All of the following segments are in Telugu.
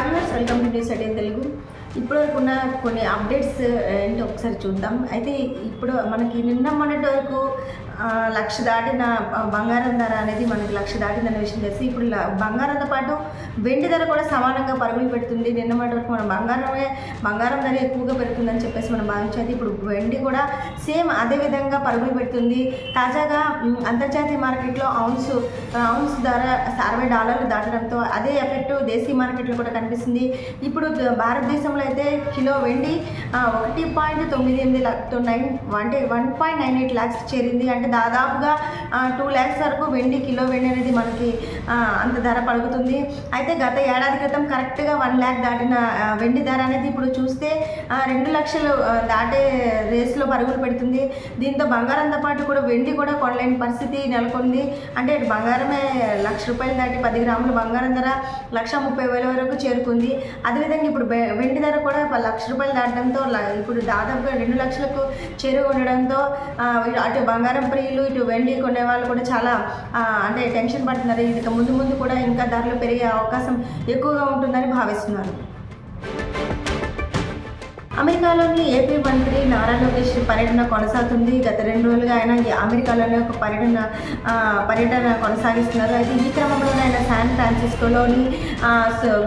Hi viewers welcome to news eighteen Telugu ఇప్పటివరకున్న కొన్ని అప్డేట్స్ ఏంటి ఒకసారి చూద్దాం. అయితే ఇప్పుడు మనకి నిన్న మొన్నటి వరకు లక్ష దాటిన బంగారం ధర అనేది మనకి లక్ష దాటిందనే విషయం తెలిసి ఇప్పుడు బంగారంతో పాటు వెండి ధర కూడా సమానంగా పరుగులు పెడుతుంది. నిన్న మొన్నటి వరకు మన బంగారమే బంగారం ధర ఎక్కువగా పెరుగుతుందని చెప్పేసి మనం భావించేది ఇప్పుడు వెండి కూడా సేమ్ అదే విధంగా పరుగులు పెడుతుంది. తాజాగా అంతర్జాతీయ మార్కెట్లో ఔన్స్ ఔన్స్ ధర అరవై డాలర్లు దాటడంతో అదే ఎఫెక్ట్ దేశీయ మార్కెట్లో కూడా కనిపిస్తుంది. ఇప్పుడు భారతదేశంలో భారతదేశంలో అయితే కిలో వెండి ఒకటి పాయింట్ తొమ్మిది ఎనిమిది లక్ష నైన్ అంటే one point nine eight lakhs చేరింది. అంటే దాదాపుగా టూ ల్యాక్స్ వరకు వెండి కిలో వెండి అనేది మనకి అంత ధర పలుకుతుంది. అయితే గత ఏడాది క్రితం కరెక్ట్గా వన్ ల్యాక్ దాటిన వెండి ధర అనేది ఇప్పుడు చూస్తే రెండు లక్షలు దాటే రేస్లో పరుగులు పెడుతుంది. దీంతో బంగారంతో పాటు కూడా వెండి కూడా కొనలేని పరిస్థితి నెలకొంది. అంటే ఇటు బంగారమే లక్ష రూపాయలు దాటి పది గ్రాముల బంగారం ధర లక్ష ముప్పై వేల వరకు చేరుకుంది. అదేవిధంగా ఇప్పుడు వెండి ధర కూడా ప- లక్ష రూపాయలు దాటడంతో ఇప్పుడు దాదాపుగా రెండు లక్షలకు చేరువ ఉండడంతో అటు బంగారం ప్రియులు ఇటు వెండి కొనే వాళ్ళు కూడా చాలా అంటే టెన్షన్ పడుతున్నారు. ఇది ముందు ముందు కూడా ఇంకా ధరలు పెరిగే అవకాశం ఎక్కువగా ఉంటుందని భావిస్తున్నారు. అమెరికాలోని ఏపీ మంత్రి నారా లోకేష్ పర్యటన కొనసాగుతుంది. గత రెండు రోజులుగా ఆయన ఈ అమెరికాలోనే ఒక పర్యటన పర్యటన కొనసాగిస్తున్నారు. అయితే ఈ క్రమంలో ఆయన శాన్ ఫ్రాన్సిస్కోలోని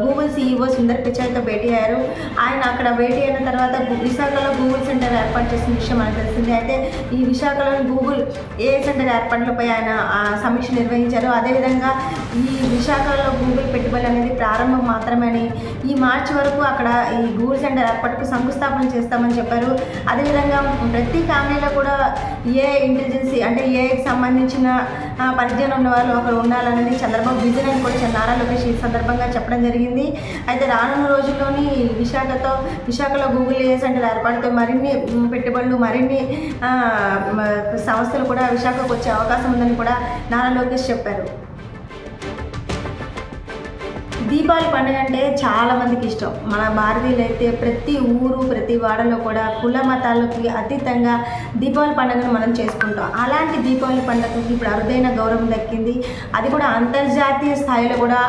గూగుల్ సీఈఓ సుందర్ పిచాయ్తో భేటీ అయ్యారు. ఆయన అక్కడ భేటీ అయిన తర్వాత విశాఖలో గూగుల్ సెంటర్ ఏర్పాటు చేసిన విషయం మనకు తెలిసింది. అయితే ఈ విశాఖలోని గూగుల్ ఏ సెంటర్ ఏర్పాట్లపై ఆయన సమీక్ష నిర్వహించారు. అదేవిధంగా ఈ విశాఖలో గూగుల్ పెట్టుబడి అనేది ప్రారంభం మాత్రమే అని ఈ మార్చి వరకు అక్కడ ఈ గూగుల్ సెంటర్ ఏర్పాటుకు సంస్థ శంకుస్థాపన చేస్తామని చెప్పారు. అదేవిధంగా ప్రతి ఫ్యామిలీలో కూడా ఏ ఇంటెలిజెన్సీ అంటే ఏఐకి సంబంధించిన పరిజ్ఞానం ఉన్న వాళ్ళు ఒకరు ఉండాలనేది చంద్రబాబు విజన్ అని కూడా నారా లోకేష్ ఈ సందర్భంగా చెప్పడం జరిగింది. అయితే రానున్న రోజుల్లోని విశాఖతో విశాఖలో గూగుల్ ఏ సెంటర్ ఏర్పాటుతో మరిన్ని పెట్టుబడులు మరిన్ని సంస్థలు కూడా విశాఖకు వచ్చే అవకాశం ఉందని కూడా నారా లోకేష్ చెప్పారు. దీపావళి పండుగ అంటే చాలా మందికి ఇష్టం. మన భారతీయులు అయితే ప్రతి ఊరు ప్రతి వాడలో కూడా కుల మతాలకి అతీతంగా దీపావళి పండుగను మనం చేసుకుంటాం. అలాంటి దీపావళి పండుగకి ఇప్పుడు అరుదైన గౌరవం దక్కింది. అది కూడా అంతర్జాతీయ స్థాయిలో కూడా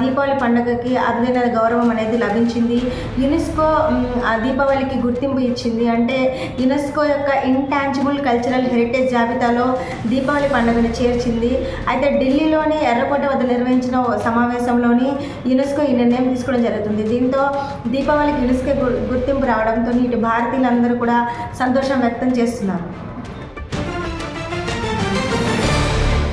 దీపావళి పండుగకి అరుదైన గౌరవం అనేది లభించింది. యునెస్కో ఆ దీపావళికి గుర్తింపు ఇచ్చింది. అంటే యునెస్కో యొక్క ఇంటాంజిబుల్ కల్చరల్ హెరిటేజ్ జాబితాలో దీపావళి పండుగను చేర్చింది. అయితే ఢిల్లీలోని ఎర్రకోట వద్ద నిర్వహించిన ఓ సమావేశంలోని యునెస్కో ఈ నిర్ణయం తీసుకోవడం జరుగుతుంది. దీంతో దీపావళికి యునెస్కో గుర్తింపు రావడంతో ఇటు భారతీయులందరూ కూడా సంతోషం వ్యక్తం చేస్తున్నారు.